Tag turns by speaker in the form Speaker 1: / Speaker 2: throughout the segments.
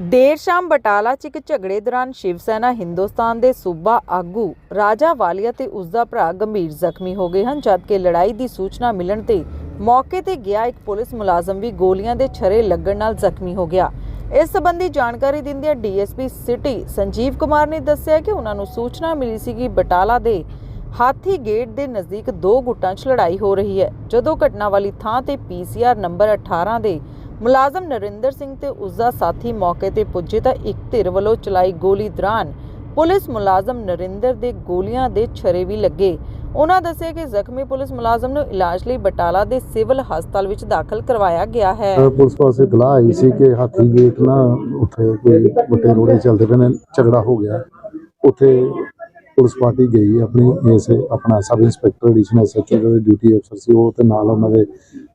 Speaker 1: ਦੇਰ ਸ਼ਾਮ ਬਟਾਲਾ 'ਚ ਇੱਕ ਝਗੜੇ ਦੌਰਾਨ ਸ਼ਿਵ ਸੈਨਾ ਹਿੰਦੁਸਤਾਨ ਦੇ ਸੂਬਾ ਆਗੂ, ਰਾਜਾ ਵਾਲੀਆ ਤੇ ਉਸ ਦਾ ਭਰਾ ਗੰਭੀਰ ਜ਼ਖਮੀ ਹੋ ਗਏ ਹਨ, ਜਦਕਿ ਲੜਾਈ ਦੀ ਸੂਚਨਾ ਮਿਲਣ ਤੇ ਮੌਕੇ ਤੇ ਗਿਆ ਇੱਕ ਪੁਲਿਸ ਮੁਲਾਜ਼ਮ ਵੀ ਗੋਲੀਆਂ ਦੇ ਛਰੇ ਲੱਗਣ ਨਾਲ ਜ਼ਖਮੀ ਹੋ ਗਿਆ। ਇਸ ਸੰਬੰਧੀ ਜਾਣਕਾਰੀ ਦਿੰਦਿਆਂ ਡੀਐਸਪੀ ਸਿਟੀ ਸੰਜੀਵ ਕੁਮਾਰ ਨੇ ਦੱਸਿਆ ਕਿ ਉਹਨਾਂ ਨੂੰ ਸੂਚਨਾ ਮਿਲੀ ਸੀ ਕਿ ਬਟਾਲਾ ਦੇ ਹਾਥੀ ਗੇਟ ਦੇ ਨਜ਼ਦੀਕ ਦੋ ਗੁੱਟਾਂ 'ਚ ਲੜਾਈ ਹੋ ਰਹੀ ਹੈ। ਜਦੋਂ ਘਟਨਾ ਵਾਲੀ ਥਾਂ ਤੇ ਪੀਸੀਆਰ ਨੰਬਰ 18 ਦੇ ਮੁਲਾਜ਼ਮ ਨਰਿੰਦਰ ਸਿੰਘ ਤੇ ਉਸ ਦਾ ਸਾਥੀ ਮੌਕੇ ਤੇ ਪੁੱਜੇ ਤਾਂ ਇੱਕ ਧਿਰ ਵੱਲੋਂ ਚਲਾਈ ਗੋਲੀ ਦੌਰਾਨ ਪੁਲਿਸ ਮੁਲਾਜ਼ਮ ਨਰਿੰਦਰ ਦੇ ਗੋਲੀਆਂ ਦੇ ਛਰੇ ਵੀ ਲੱਗੇ। ਉਹਨਾਂ ਦੱਸਿਆ ਕਿ ਜ਼ਖਮੀ ਪੁਲਿਸ ਮੁਲਾਜ਼ਮ ਨੂੰ ਇਲਾਜ ਲਈ ਬਟਾਲਾ ਦੇ ਸਿਵਲ ਹਸਪਤਾਲ ਵਿੱਚ ਦਾਖਲ ਕਰਵਾਇਆ ਗਿਆ ਹੈ।
Speaker 2: ਪੁਲਿਸ ਪਾਸੇ ਇਤਲਾਹ ਆਈ ਸੀ ਕਿ ਹਾਥੀ ਗੇਟ ਨਾ ਉੱਥੇ ਕੋਈ ਵੱਡੇ ਰੋੜੇ ਚੱਲਦੇ ਪਏ ਨੇ, ਝਗੜਾ ਹੋ ਗਿਆ। ਉੱਥੇ ਪੁਲਿਸ ਪਾਰਟੀ ਗਈ ਆਪਣੀ, ਇਸ ਆਪਣਾ ਸਬ ਇੰਸਪੈਕਟਰ ਐਡੀਸ਼ਨਲ ਸੈਕਟਰੀ ਦੇ ਡਿਊਟੀ ਅਫਸਰ ਸੀ, ਉਹ ਤੇ ਨਾਲ ਉਹਨਾਂ ਦੇ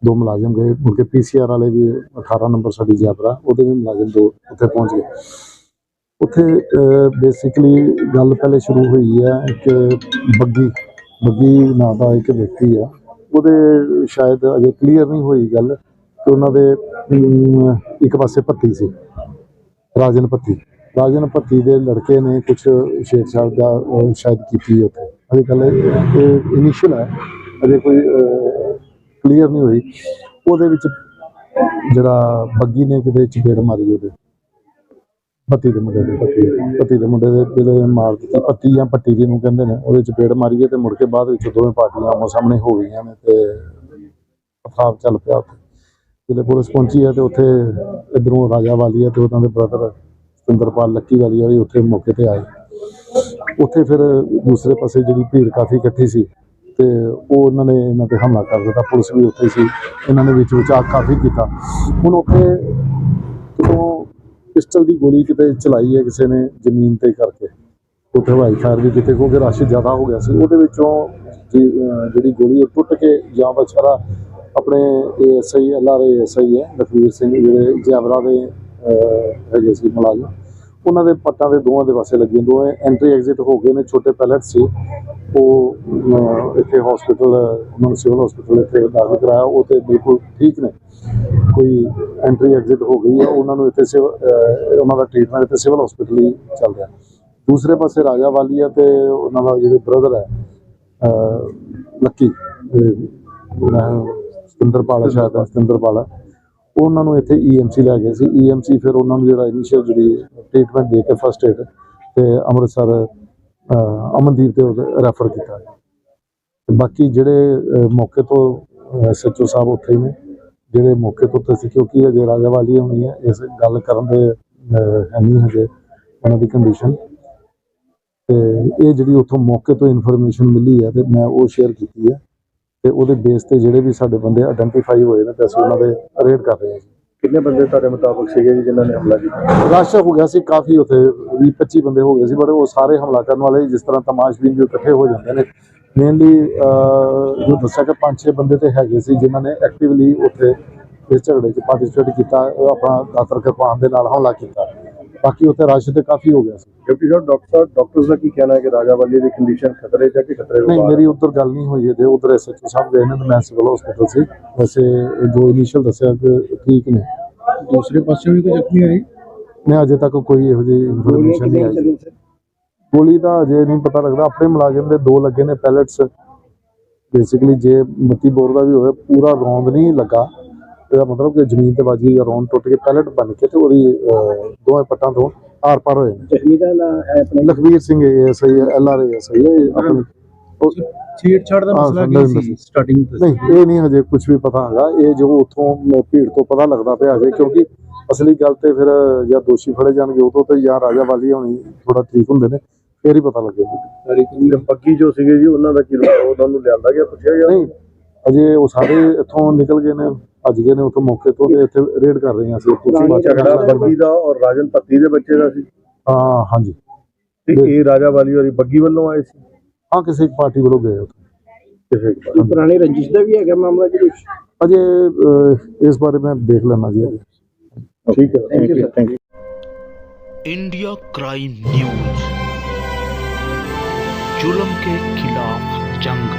Speaker 2: ਦੋ ਮੁਲਾਜ਼ਮ ਗਏ, ਮੁੜ ਕੇ ਪੀਸੀਆਰ ਵਾਲੇ ਵੀ 18 ਨੰਬਰ ਸਾਡੀ ਜੈਬਰਾ ਉਹਦੇ ਵੀ ਮੁਲਾਜ਼ਮ ਦੋ ਉੱਥੇ ਪਹੁੰਚ ਗਏ। ਉੱਥੇ ਬੇਸਿਕਲੀ ਗੱਲ ਪਹਿਲੇ ਸ਼ੁਰੂ ਹੋਈ ਹੈ, ਇੱਕ ਬੱਗੀ ਬੱਗੀ ਨਾਂ ਦਾ ਇੱਕ ਵਿਅਕਤੀ ਆ, ਉਹਦੇ ਸ਼ਾਇਦ ਅਜੇ ਕਲੀਅਰ ਨਹੀਂ ਹੋਈ ਗੱਲ ਕਿ ਉਹਨਾਂ ਦੇ ਇੱਕ ਪਾਸੇ ਪੱਤੀ ਸੀ, ਰਾਜਨ ਪੱਤੀ ਰਾਜਨ ਪੱਤੀ ਦੇ ਲੜਕੇ ਨੇ ਕੁਝ ਛੇੜਛਾੜ ਦਾ ਸ਼ਾਇਦ ਕੀਤੀ ਉੱਥੇ। ਅਜੇ ਇਹ ਇਨੀਸ਼ੀਅਲ ਹੈ। ਅਜੇ ਕੋਈ ਕਲੀਅਰ ਨਹੀਂ ਹੋਈ। ਉਹਦੇ ਵਿੱਚ ਜਿਹੜਾ ਬੱਗੀ ਨੇ ਕਿਤੇ ਚਪੇੜ ਮਾਰੀ ਉਹਦੇ। ਪੱਤੀ ਦੇ ਮੁੰਡੇ ਦੇ। ਪੱਤੀ ਦੇ ਮੁੰਡੇ। ਦੇ ਜਿਹੜੇ ਮਾਰ ਦਿੱਤੀ। ਪੱਤੀ ਜਾਂ ਪੱਟੀ ਜਿਹਨੂੰ ਕਹਿੰਦੇ ਨੇ ਉਹਦੇ ਚਪੇੜ ਮਾਰੀਏ ਤੇ ਮੁੜ ਕੇ ਬਾਅਦ ਵਿੱਚ ਦੋਵੇਂ ਪਾਰਟੀਆਂ ਆਮੋ ਸਾਹਮਣੇ ਹੋ ਗਈਆਂ ਨੇ ਤੇ ਪਥਾਵ ਚੱਲ ਪਿਆ ਉੱਥੇ। ਜਦੋਂ ਪੁਲਿਸ ਪਹੁੰਚੀ ਹੈ ਤੇ ਉੱਥੇ ਇਧਰੋਂ ਰਾਜਾ ਵਾਲੀਆ ਤੇ ਉਹਨਾਂ ਦੇ ਬ੍ਰਦਰ ਸਤਿੰਦਰਪਾਲ ਲੱਕੀ ਵਾਲੀਆ ਵੀ ਉੱਥੇ ਮੌਕੇ ਤੇ ਆਏ। ਉੱਥੇ ਫਿਰ ਦੂਸਰੇ ਪਾਸੇ ਜਿਹੜੀ ਭੀੜ ਕਾਫੀ ਇਕੱਠੀ ਸੀ ਤੇ ਉਹ ਉਹਨਾਂ ਨੇ ਇਹਨਾਂ ਤੇ ਹਮਲਾ ਕਰ ਦਿੱਤਾ। ਪੁਲਿਸ ਵੀ ਉੱਥੇ ਸੀ। ਇਹਨਾਂ ਨੇ ਵਿੱਚ ਵਿਚਾਰ ਕਾਫੀ ਕੀਤਾ। ਹੁਣ ਉੱਥੇ ਜਦੋਂ ਪਿਸਟਲ ਦੀ ਗੋਲੀ ਕਿਤੇ ਚਲਾਈ ਹੈ ਕਿਸੇ ਨੇ ਜ਼ਮੀਨ ਤੇ ਕਰਕੇ। ਉੱਥੇ ਹਵਾਈ ਫਾਇਰ ਵੀ ਕਿਤੇ ਕਿਉਂਕਿ ਰਸ਼ ਜ਼ਿਆਦਾ ਹੋ ਗਿਆ ਸੀ। ਉਹਦੇ ਵਿੱਚੋਂ ਜਿਹੜੀ ਗੋਲੀ ਉਹ ਟੁੱਟ ਕੇ ਜਾਂ ਬਚਾਰਾ ਆਪਣੇ ਏਐਸਆਈ, ਐਲਆਰਏ ਐਸਆਈ ਹੈ, ਲਖਵੀਰ ਸਿੰਘ, ਜਿਹੜੇ ਜੈਵਰਾ ਦੇ ਹੈਗੇ ਸੀ ਮੁਲਾਜ਼ਮ। ਉਹਨਾਂ ਦੇ ਪੱਟਾਂ ਦੇ ਦੋਵਾਂ ਦੇ ਪਾਸੇ ਲੱਗੇ ਦੋਵੇਂ। ਐਂਟਰੀ ਐਗਜ਼ਿਟ ਹੋ ਗਏ ਨੇ, ਛੋਟੇ ਪੈਲਟ ਸੀ। ਉਹ ਇੱਥੇ ਹਸਪੀਟਲ ਉਹਨਾਂ ਨੂੰ ਸਿਵਲ ਹਸਪੀਟਲ ਇੱਥੇ ਦਾਖਲ ਕਰਾਇਆ। ਉਹ ਤੇ ਬਿਲਕੁਲ ਠੀਕ ਨੇ। ਕੋਈ ਐਂਟਰੀ ਐਗਜ਼ਿਟ ਹੋ ਗਈ ਹੈ। ਉਹਨਾਂ ਨੂੰ ਇੱਥੇ ਸਿਵ- ਉਹਨਾਂ ਦਾ ਟ੍ਰੀਟਮੈਂਟ ਇੱਥੇ ਸਿਵਲ ਹਸਪੀਟਲ ਹੀ ਚੱਲ ਰਿਹਾ। ਦੂਸਰੇ ਪਾਸੇ ਰਾਜਾ ਵਾਲੀ ਵਾਲੀਆ ਤੇ ਉਹਨਾਂ ਦਾ ਜਿਹੜੇ ਬ੍ਰਦਰ ਹੈ ਲੱਕੀ ਸਤਿੰਦਰਪਾਲ ਸ਼ਾਇਦ, ਸਤਿੰਦਰਪਾਲ ਹੈ। ਉਹਨਾਂ ਨੂੰ ਇੱਥੇ ਈਐਮਸੀ ਲੈ ਗਏ ਸੀ। ਈਐਮਸੀ ਫਿਰ ਉਹਨਾਂ ਨੂੰ ਜਿਹੜਾ ਇਨੀਸ਼ੀਅਲ ਜਿਹੜੀ ਟ੍ਰੀਟਮੈਂਟ ਦੇ ਕੇ ਫਸਟ ਏਡ ਤੇ ਅੰਮ੍ਰਿਤਸਰ ਅਮਨਦੀਪ ਤੇ ਰੈਫਰ ਕੀਤਾ। ਬਾਕੀ ਜਿਹੜੇ ਮੌਕੇ ਤੋਂ ਐਸਐਚਓ ਸਾਹਿਬ ਉੱਥੇ ਹੀ ਨੇ। ਜਿਹੜੇ ਮੌਕੇ ਤੋਂ ਤੇ ਸੀ, ਕਿਉਂਕਿ ਅਜੇ ਰਾਜਾ ਵਾਲੀ ਹੋਣੀ ਹੈ, ਇਸ ਗੱਲ ਕਰਨ ਦੇ ਹੈ ਨਹੀਂ ਹਜੇ ਉਹਨਾਂ ਦੀ ਕੰਡੀਸ਼ਨ ਤੇ ਇਹ ਜਿਹੜੀ ਉੱਥੋਂ ਮੌਕੇ ਤੋਂ ਇਨਫੋਰਮੇਸ਼ਨ ਮਿਲੀ ਹੈ ਤੇ ਮੈਂ ਉਹ ਸ਼ੇਅਰ ਕੀਤੀ ਹੈ। ਤੇ ਉਹਦੇ ਬੇਸ ਤੇ ਜਿਹੜੇ ਵੀ ਸਾਡੇ ਬੰਦੇ ਆਇਡੈਂਟੀਫਾਈ ਹੋਏ ਨੇ ਤੇ ਅਸੀਂ ਉਹਨਾਂ ਦੇ ਰੇਡ ਕਰ ਰਹੇ ਹਾਂ ਜੀ।
Speaker 3: ਕਿੰਨੇ ਬੰਦੇ ਤੁਹਾਡੇ ਮੁਤਾਬਕ ਸੀਗੇ ਜੀ ਜਿਨ੍ਹਾਂ ਨੇ ਹਮਲਾ ਕੀਤਾ?
Speaker 2: ਰਸ਼ ਹੋ ਗਿਆ ਸੀ ਕਾਫੀ ਉੱਥੇ 20 25 ਬੰਦੇ ਹੋ ਗਏ ਸੀ ਪਰ ਉਹ ਸਾਰੇ ਹਮਲਾ ਕਰਨ ਵਾਲੇ ਜਿਸ ਤਰ੍ਹਾਂ ਤਮਾਸ਼ਬੀਨ ਜੋ ਇਕੱਠੇ ਹੋ ਜਾਂਦੇ ਨੇ। ਮੇਨਲੀ ਜੋ ਦੱਸਿਆ ਕਿ ਪੰਜ ਛੇ ਬੰਦੇ ਤੇ ਹੈਗੇ ਸੀ ਜਿਨ੍ਹਾਂ ਨੇ ਐਕਟਿਵਲੀ ਉੱਥੇ ਇਸ ਝਗੜੇ 'ਚ ਪਾਰਟਿਸਿਪੇਟ ਕੀਤਾ ਉਹ ਆਪਣਾ ਦਾਤਰ ਕਿਰਪਾਨ ਦੇ ਨਾਲ ਹਮਲਾ ਕੀਤਾ। ਬਾਕੀ ਉੱਥੇ ਰਸ਼ ਤੇ ਕਾਫੀ ਹੋ ਗਿਆ ਸੀ।
Speaker 3: ਡਿਪਟੀ ਸਾਹਿਬ ਡਾਕਟਰ ਸਾਹਿਬ ਡਾਕਟਰਸ ਦਾ ਕੀ ਕਹਿਣਾ ਹੈ ਕਿ ਰਾਜਾ ਵਾਲੀ ਦੀ ਕੰਡੀਸ਼ਨ ਖਤਰੇ 'ਚ ਹੈ ਕਿ ਖਤਰੇ ਤੋਂ
Speaker 2: ਨਹੀਂ
Speaker 3: ਬਾਹਰ?
Speaker 2: ਮੇਰੀ ਉੱਧਰ ਗੱਲ ਨਹੀਂ ਹੋਈ ਜੇ ਉਧਰ ਐਸਐਚਓ ਸਾਹਿਬ ਗਏ ਨੇ ਤੇ ਮੈਂ ਸਿਵਲ ਹਸਪੀਟਲ ਸੀ। ਵੈਸੇ ਜੋ ਇਨੀਸ਼ੀਅਲ ਦੱਸਿਆ ਕਿ ਠੀਕ ਨੇ।
Speaker 3: ਦੂਸਰੇ ਪਾਸੇ ਵੀ ਕੋਈ ਜ਼ਖਮੀ ਹੋਈ?
Speaker 2: ਮੈਂ ਅਜੇ ਤੱਕ ਕੋਈ ਇਹੋ ਜਿਹੀ ਇਨਫੋਰਮੇਸ਼ਨ ਨਹੀਂ ਆਈ। ਗੋਲੀ ਦਾ ਅਜੇ ਨਹੀਂ ਪਤਾ ਲੱਗਦਾ। ਆਪਣੇ ਮੁਲਾਜ਼ਮ ਦੇ ਦੋ ਲੱਗੇ ਨੇ ਪੈਲਟਸ ਬੇਸਿਕਲੀ ਜੇ 32 ਬੋਰ ਦਾ ਵੀ ਹੋਵੇ ਪੂਰਾ ਰੌਂਦ ਨਹੀਂ ਲੱਗਾ। ਇਹਦਾ ਮਤਲਬ ਕਿ ਜ਼ਮੀਨ ਤੇ ਵੱਜੀ ਜਾਂ ਰੌਂਦ ਟੁੱਟ ਕੇ ਪੈਲਟ ਬਣ ਕੇ ਤੇ ਉਹਦੀ ਦੋਵੇਂ ਪੱਟਾਂ ਤੋਂ ਆਰ ਪਾਰ ਹੋਏ ਨੇ।
Speaker 3: ਜ਼ਖਮੀ ਦਾ ਨਾਂ ਹੈ ਆਪਣੇ
Speaker 2: Lakhvir Singh SI LRA SI ਆਪਣੀ ਉਹ-
Speaker 3: ਛੇੜਛਾੜ ਦਾ
Speaker 2: ਹਾਂ,
Speaker 3: ਮਸਲਾ ਕੀ ਸੀ। ਸਟਾਰਟਿੰਗ ਤੋਂ
Speaker 2: ਨਹੀਂ ਇਹ ਨਹੀਂ ਹਜੇ ਕੁਝ ਵੀ ਪਤਾ ਹੈਗਾ ਇਹ ਜੋ ਉਥੋਂ ਭੀੜ ਤੋਂ ਪਤਾ ਲੱਗਦਾ ਪਿਆ ਹਜੇ ਕਿਉਂਕਿ ਅਸਲੀ ਗੱਲ ਤੇ ਫਿਰ ਜਾਂ ਦੋਸ਼ੀ ਫੜੇ ਜਾਣਗੇ ਉਦੋਂ ਤੇ ਜਾਂ ਰਾਜਾ ਵਾਲੀ ਹੋਣੀ ਥੋੜਾ ਠੀਕ ਹੁੰਦੇ ਨੇ ਫੇਰ ਹੀ ਪਤਾ ਲੱਗੇਗਾ।
Speaker 3: ਪੱਕੀ ਜੋ ਸੀਗੇ ਜੀ ਉਹਨਾਂ ਦਾ ਕੀ ਰੋਲ ਉਹਨਾਂ ਨੂੰ ਲਿਆਂਦਾ ਗਿਆ ਪੁੱਛਿਆ ਗਿਆ
Speaker 2: ਨਹੀਂ ਅਜੇ ਉਹ ਸਾਰੇ ਇੱਥੋਂ ਨਿਕਲ ਗਏ ਨੇ ਭੱਜ ਗਏ ਨੇ ਉੱਥੋਂ ਮੌਕੇ ਤੋਂ ਤੇ ਇੱਥੇ ਰੇਡ ਕਰ ਰਹੇ ਹਾਂ ਅਸੀਂ ਤੁਸੀਂ ਬਾਅਦ ਚ
Speaker 3: ਝਗੜਾ
Speaker 2: ਗੱਲ
Speaker 3: ਬੱਗੀ ਦਾ ਔਰ ਰਾਜਨ ਪੱਤੀ ਦੇ ਬੱਚੇ ਦਾ ਸੀ
Speaker 2: ਹਾਂ ਹਾਂਜੀ
Speaker 3: ਤੇ ਇਹ ਰਾਜਾ ਵਾਲੀ ਵਾਲੀ ਬੱਗੀ ਵੱਲੋਂ ਆਏ ਸੀ
Speaker 2: ਹਾਂ ਕਿਸੇ ਇੱਕ ਪਾਰਟੀ ਵੱਲੋਂ ਗਏ ਉੱਥੇ
Speaker 3: ਕਿਸੇ ਇੱਕ ਪਾਸੇ।
Speaker 4: ਪੁਰਾਣੀ ਰੰਜਿਸ਼ ਦਾ ਵੀ ਹੈਗਾ ਮਾਮਲਾ ਜੀ ਕੁਛ
Speaker 2: ਅਜੇ ਅਹ, ਇਸ ਬਾਰੇ ਮੈਂ ਦੇਖ ਲੈਣਾ ਜੀ ਅਜੇ
Speaker 3: ਠੀਕ ਹੈ
Speaker 4: Thank you, sir.
Speaker 3: Thank you
Speaker 5: India crime news जुल्म के खिलाफ जंग